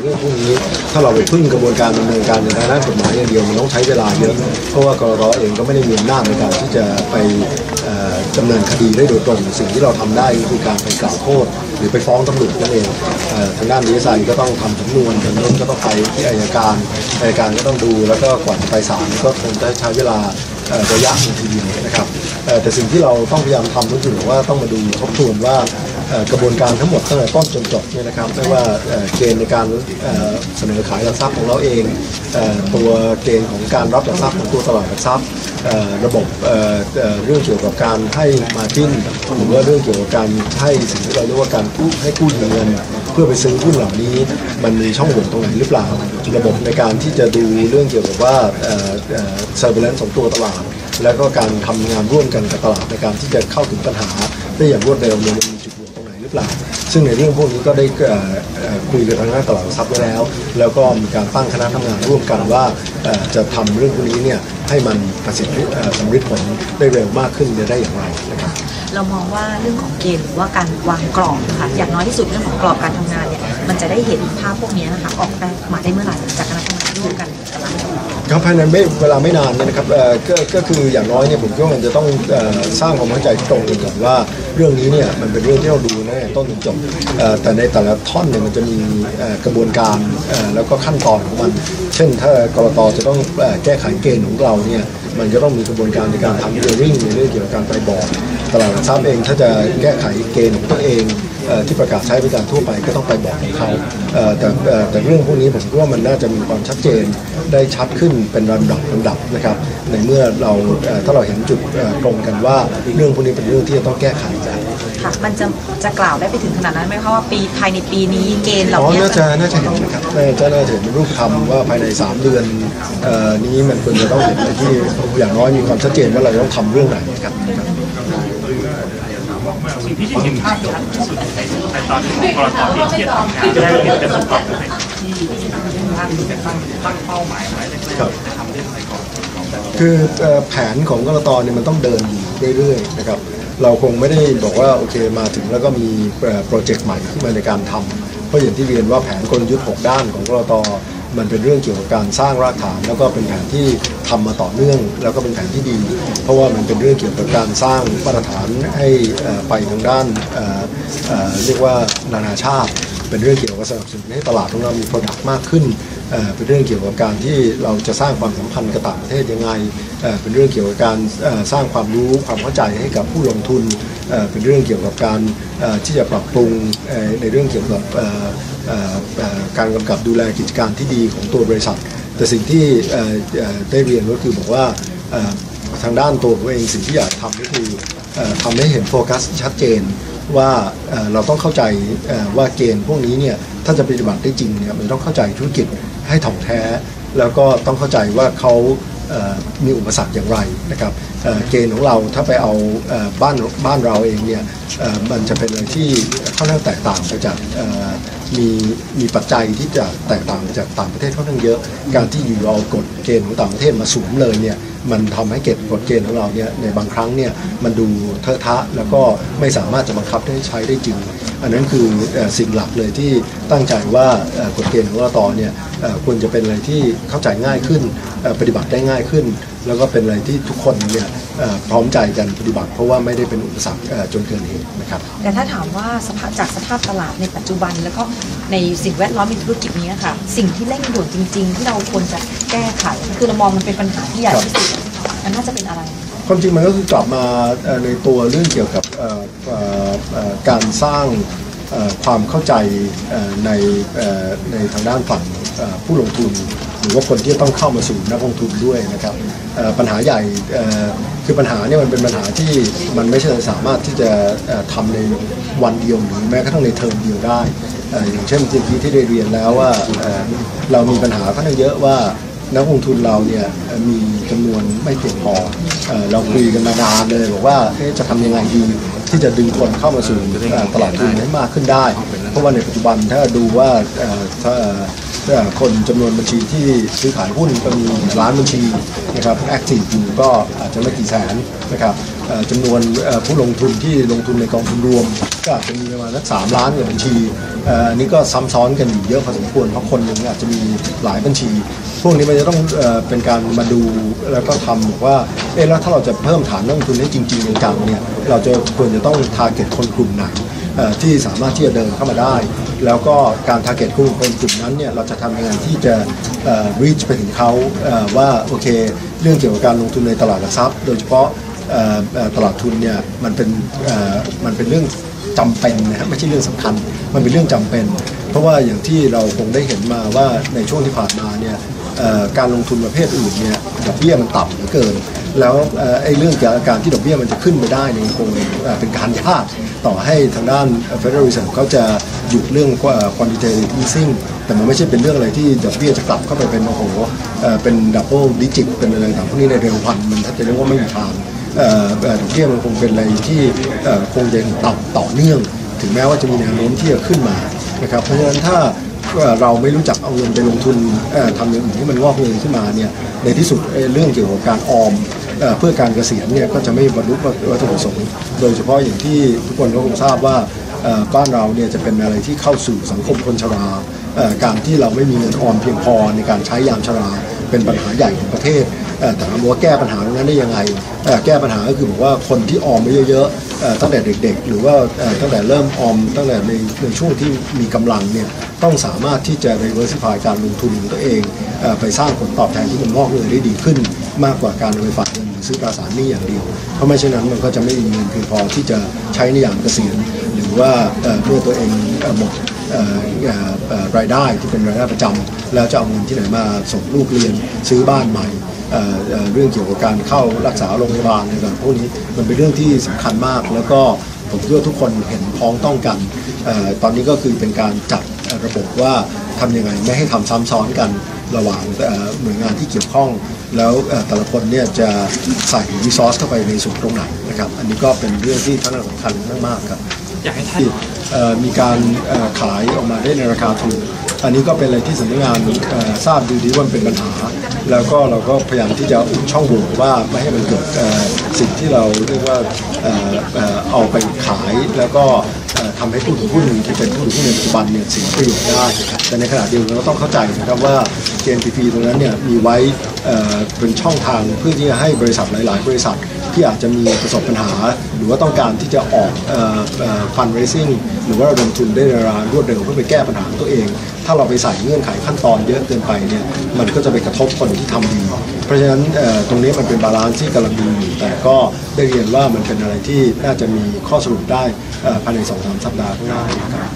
เรื่องพวกนี้ถ้าเราไปพึ่งกระบวนการดำเนินการในทางด้านกฎหมายอย่างเดียวมันต้องใช้เวลาเยอะเพราะว่ากรตเองก็ไม่ได้มีอำนาจในการที่จะไป ดำเนินคดีได้โดยตรง สิ่งที่เราทำได้ก็คือการไปกล่าวโทษ หรือไปฟ้องตำรวจนั่นเองทางด้านดีเอสไอก็ต้องทำสำนวนสำนวนก็ต้องไปที่อัยการอัยการก็ต้องดู แล้วก็กว่าจะไปศาลก็คงจะใช้เวลาระยะหนึ่งทีเดียวนะครับแต่สิ่งที่เราต้องพยายามทำก็คือว่าต้องมาดูทบทวนว่ากระบวนการทั้งหมดตั้งแต่ต้นจนจบเนี่ยนะครับไม่ว่าเกณฑ์ในการเสนอขายหลักทรัพย์ของเราเอง ตัวเกณฑ์ของการรับหลักทรัพย์ของตัวตลาดหลักทรัพย์ ระบบเรื่องเกี่ยวกับการให้มาจิ้นหรือว่าเรื่องเกี่ยวกับการให้สิ่งที่เราเรียกว่าการกู้ให้กู้เงินเพื่อไปซื้อหุ้นเหล่านี้ มันมีช่องโหว่ตรงไหนหรือเปล่า ระบบในการที่จะดูเรื่องเกี่ยวกับว่าเซอร์เอ่อ surveillance ของตัวตลาด แล้วก็การทำงานร่วมกันกับตลาดในการที่จะเข้าถึงปัญหาได้อย่างรวดเร็วเนี่ยมันมีจุดโหว่ตรงไหนหรือเปล่า ซึ่งในเรื่องพวกนี้ก็ได้คุยกับทางด้านตลาดหลักทรัพย์ไว้แล้ว แล้วก็มีการตั้งคณะทำงานร่วมกันว่าจะทำเรื่องพวกนี้เนี่ยให้มันประสิทธิสำฤทธิ์ผลได้เร็วมากขึ้นเนี่ยได้อย่างไรนะครับเรามองว่าเรื่องของเกณฑ์หรือว่าการวางกรอบนะคะอย่างน้อยที่สุดเรื่องของกรอบการทำงานเนี่ยมันจะได้เห็นภาพพวกนี้นะคะออกมาได้เมื่อไหร่จากคณะทำงานร่วมกันกับรัฐ ครับภายในไม่เวลาไม่นานเนี่ยนะครับก็ก็คืออย่างน้อยเนี่ยผมคิดว่ามันจะต้องสร้างความเข้าใจที่ตรงกันก่อนว่าเรื่องนี้เนี่ยมันเป็นเรื่องที่เราดูตั้งแต่ต้นจนจบแต่ในแต่ละท่อนเนี่ยมันจะมีกระบวนการแล้วก็ขั้นตอนของมัน เช่นถ้ากรตจะต้องแก้ไขเกณฑ์ของเราเนี่ยมันจะต้องมีกระบวนการในการทำเรื่องในเรื่องเกี่ยวกับการไปบอร์ด ตลาดหลักทรัพย์เองถ้าจะแก้ไขเกณฑ์ของตัวเองเอ่อที่ประกาศใช้บริการทั่วไปก็ต้องไปบอกของเขาเอ่อแต่เอ่อแต่เรื่องพวกนี้ผมคิดว่ามันน่าจะมีความชัดเจนได้ชัดขึ้นเป็นลำดับลำดับนะครับในเมื่อเราเอ่อถ้าเราเห็นจุดเอ่อตรงกันว่าเรื่องพวกนี้เป็นเรื่องที่จะต้องแก้ไขกันค่ะมันจะจะกล่าวได้ไปถึงขนาดนั้นไหมคะว่าปีภายในปีนี้เกณฑ์เหล่าอ๋อนี้น่าจะน่าจะเห็นนะครับน่าจะน่าจะเห็นรูปธรรมว่าภายใน 3 เดือนเอ่อนี้มันควรจะต้องเห็นอะไรที่อย่างน้อยมีความชัดเจนว่าเราจะต้องทำเรื่องไหนครับ สิ่งที่เห็นภาพชัดที่สุดในในตอนนี้ของกรตเองที่จะทำงานได้เห็นเป็นประกอบในที่ท่านจะตั้งตั้งเป้าหมายไว้แรกๆจะทำเรื่องอะไรก่อนคือแผนของกรตเนี่ยมันต้องเดินอยู่เรื่อยๆนะครับเราคงไม่ได้บอกว่าโอเคมาถึงแล้วก็มีโปรเจกต์ใหม่ขึ้นมาในการทำเพราะอย่างที่เรียนว่าแผนกลยุทธ์ 6 ด้านของกรต มันเป็นเรื่องเกี่ยวกับการสร้างรากฐาน แล้วก็เป็นแผนที่ทำมาต่อเนื่อง แล้วก็เป็นแผนที่ดี เพราะว่ามันเป็นเรื่องเกี่ยวกับการสร้างมาตรฐานให้ไปทางด้านเรียกว่านานาชาติ เป็นเรื่องเกี่ยวกับสนับสนุนให้ตลาดของเรามี Product มากขึ้นเป็นเรื่องเกี่ยวกับการที่เราจะสร้างความสัมพันธ์กับต่างประเทศยังไง เป็นเรื่องเกี่ยวกับการสร้างความรู้ความเข้าใจให้กับผู้ลงทุน เป็นเรื่องเกี่ยวกับการที่จะปรับปรุงในเรื่องเกี่ยวกับ การกำกับดูแลกิจการที่ดีของตัวบริษัท แต่สิ่งที่ได้เรียนก็คือบอกว่าทางด้านตัวผมเองสิ่งที่อยากทำก็คือทำให้เห็นโฟกัสชัดเจนว่าเราต้องเข้าใจว่าเกณฑ์พวกนี้เนี่ยถ้าจะปฏิบัติได้จริงเนี่ยมันต้องเข้าใจธุรกิจให้ถ่องแท้ แล้วก็ต้องเข้าใจว่าเขามีอุปสรรคอย่างไรนะครับเกณฑ์ของเราถ้าไปเอาบ้านบ้านเราเองเนี่ยมันจะเป็นอะไรที่ค่อนข้างแตกต่างไปจากมีมีปัจจัยที่จะแตกต่างจากต่างประเทศค่อนข้างเยอะ การที่อยู่เอากฎเกณฑ์ของต่างประเทศมาสวมเลยเนี่ยมันทำให้เก็บกฎเกณฑ์ของเราเนี่ยในบางครั้งเนี่ยมันดูเทอะทะแล้วก็ไม่สามารถจะบังคับให้ใช้ได้จริง อันนั้นคือสิ่งหลักเลยที่ตั้งใจว่ากฎเกณฑ์ของเราตอเนี่ยควรจะเป็นอะไรที่เข้าใจง่ายขึ้นปฏิบัติได้ง่ายขึ้น แล้วก็เป็นอะไรที่ทุกคนเนี่ยเอ่อพร้อมใจกันปฏิบัติ เพราะว่าไม่ได้เป็นอุปสรรคเอ่อจนเกินเหตุนะครับแต่ถ้าถามว่าสภาพจากสภาพตลาดในปัจจุบัน แล้วก็ในสิ่งแวดล้อมในธุรกิจนี้ค่ะสิ่งที่เร่งด่วนจริง ๆ ที่เราควรจะแก้ไขคือเรามองมันเป็นปัญหาที่ใหญ่ที่สุดมันน่าจะเป็นอะไรความจริงมันก็คือกลับมาเอ่อในตัวเรื่องเกี่ยวกับเอ่อเอ่อเอ่อการสร้างเอ่อความเข้าใจเอ่อในเอ่อในทางด้านฝั่งเอ่อผู้ลงทุนห รือว่าคนที่ต้องเข้ามาสู่นักลงทุนด้วยนะครับปัญหาใหญ่คือปัญหาเนี่ยมันเป็นปัญหาที่มันไม่ใช่สามารถที่จะเอ่อทำในวันเดียวหรือแม้กระทั่งในเทอมเดียวได้อย่างเช่นเมื่อกี้ที่ได้เรียนแล้วว่าเรามีปัญหาค่อนข้างเยอะว่านักลงทุนเราเนี่ยมีจำนวนไม่เพียงพอเอเราคุยกันมานานเลยบอกว่าจะทำยังไงดีที่จะดึงคนเข้ามาสู่ตลาดทุนให้มากขึ้นได้ เพราะว่าในปัจจุบันถ้าดูว่าถ้า คนจำนวนบัญชีที่ซื้อขายหุ้นก็มีล้านบัญชีนะครับแอคทีฟอยู่ก็อาจจะไม่กี่แสนนะครับจำนวนผู้ลงทุนที่ลงทุนในกองทุนรวม ก็อาจจะมีประมาณสักสามล้านกว่าบัญชีอันนี้ก็ซ้ำซ้อนกันอยู่เยอะพอสมควรเพราะคนหนึ่งอาจจะมีหลายบัญชี พวกนี้มันจะต้องเป็นการมาดูแล้วก็ทำบอกว่าเอ๊ะแล้วถ้าเราจะเพิ่มฐานนักลงทุนให้จริงๆจังๆเนี่ยเราจะควรจะต้องทาร์เก็ตคนกลุ่มไหนที่สามารถที่จะเดินเข้ามาได้ แล้วก็การ t a r g e t กลุ่มคนกลุ่มนั้นเนี่ยเราจะทำยังไงที่จะ reach ไปถึงเขาว่าโอเค เรื่องเกี่ยวกับการลงทุนในตลาดหลักทรัพย์ โดยเฉพาะตลาดทุนเนี่ยมันเป็นมันเป็นเรื่องจำเป็นนะครับไม่ใช่เรื่องสำคัญ มันเป็นเรื่องจำเป็น เพราะว่าอย่างที่เราคงได้เห็นมาว่าในช่วงที่ผ่านมาเนี่ยการลงทุนประเภทอื่นเนี่ยดอกเบี้ยมันต่ำเหลือเกิน แล้วไอ้เรื่องการที่ดอกเบี้ยมันจะขึ้นไปได้เนี่ยคงเป็นการยาก ต่อให้ทางด้าน Federal Reserve เขาจะหยุดเรื่อง quantitative easing แต่มันไม่ใช่เป็นเรื่องอะไรที่ดอกเบี้ยจะกลับเข้าไปเป็นโอ้โหเป็นดับเบิลดิจิตเป็นอะไรต่างพวกนี้ในเร็ววันมันถ้าจะเรียกว่าไม่มีทางดอกเบี้ยมันคงเป็นอะไรที่คงจะต่ำต่อเนื่อง ถึงแม้ว่าจะมีแนวโน้มที่จะขึ้นมานะครับเพราะฉะนั้นถ้า เราไม่รู้จักเอาเงินไปลงทุนเอ่อทำอย่างอื่นให้มันงอกเงินขึ้นมาเนี่ยในที่สุดเรื่องเกี่ยวกับการออมเพื่อการเกษียณเนี่ยก็จะไม่บรรลุวัตถุประสงค์ โดยเฉพาะอย่างที่ทุกคนก็คงทราบว่าบ้านเราเนี่ยจะเป็นอะไรที่เข้าสู่สังคมคนชราการที่เราไม่มีเงินออมเพียงพอในการใช้ยามชราเป็นปัญหาใหญ่ของประเทศ ถามว่าแก้ปัญหาตรงนั้นได้ยังไง แก้ปัญหาก็คือบอกว่าคนที่ออมไว้เยอะๆตั้งแต่เด็กๆ หรือว่าตั้งแต่เริ่มออมตั้งแต่ในในช่วงที่มีกำลังเนี่ยต้องสามารถที่จะ diversify การลงทุนของตัวเอง ไปสร้างผลตอบแทนที่มันงอกเงยได้ดีขึ้น มากกว่าการไปฝากเงินหรือซื้อตราสารหนี้อย่างเดียว เพราะไม่เช่นนั้นมันก็จะไม่มีเงินเพียงพอที่จะใช้ในยามเกษียณหรือว่าเมื่อตัวเองหมดรายได้ที่เป็นรายได้ประจำแล้วจะเอาเงินที่ไหนมาส่งลูกเรียนซื้อบ้านใหม่ เอ่อเอ่อเรื่องเกี่ยวกับการเข้ารักษาโรงพยาบาลอะไรต่างๆพวกนี้มันเป็นเรื่องที่สำคัญมาก แล้วก็ผมคิดว่าทุกคนเห็นพ้องต้องกันเออตอนนี้ก็คือเป็นการจัดระบบว่าทำยังไงไม่ให้ทำซ้ำซ้อนกันระหว่างเอ่อหน่วยงานที่เกี่ยวข้อง แล้วเอ่อแต่ละคนเนี่ยจะใส่รีซอสเข้าไปในส่วนตรงไหนนะครับ อันนี้ก็เป็นเรื่องที่ท่านสำคัญมากๆครับอยากให้ท่านที่เอ่อมีการเอ่อขายออกมาได้ในราคาถูก อันนี้ก็เป็นอะไรที่สำนักงานทราบดีดีว่าเป็นปัญหา แล้วก็เราก็พยายามที่จะอุดช่องโหว่ว่าไม่ให้มันเกิดสิ่งที่เราเรียกว่าเอาไปขายแล้วก็เอ่อทำให้ผู้ถือหุ้นที่เป็นผู้ถือหุ้นในปัจจุบันเนี่ยเสียประโยชน์ได้ แต่ในขณะเดียวกันเราต้องเข้าใจนะครับว่า JNPP ตรงนั้นเนี่ยมีไว้เป็นช่องทางเพื่อที่จะให้บริษัทหลาย ๆ บริษัท ที่อาจจะมีประสบปัญหา หรือว่าต้องการที่จะออกฟันเรซิ่งหรือว่าระดมทุนได้ในเวลารวดเร็วเพื่อไปแก้ปัญหาตัวเอง ถ้าเราไปใส่เงื่อนไขขั้นตอนเยอะเกินไปเนี่ยมันก็จะไปกระทบคนที่ทำดี เพราะฉะนั้นตรงนี้มันเป็นบาลานซ์ที่กำลังดีอยู่แต่ก็ได้เรียนว่ามันเป็นอะไรที่น่าจะมีข้อสรุปได้ภายในสองสามสัปดาห์ข้างหน้าครับ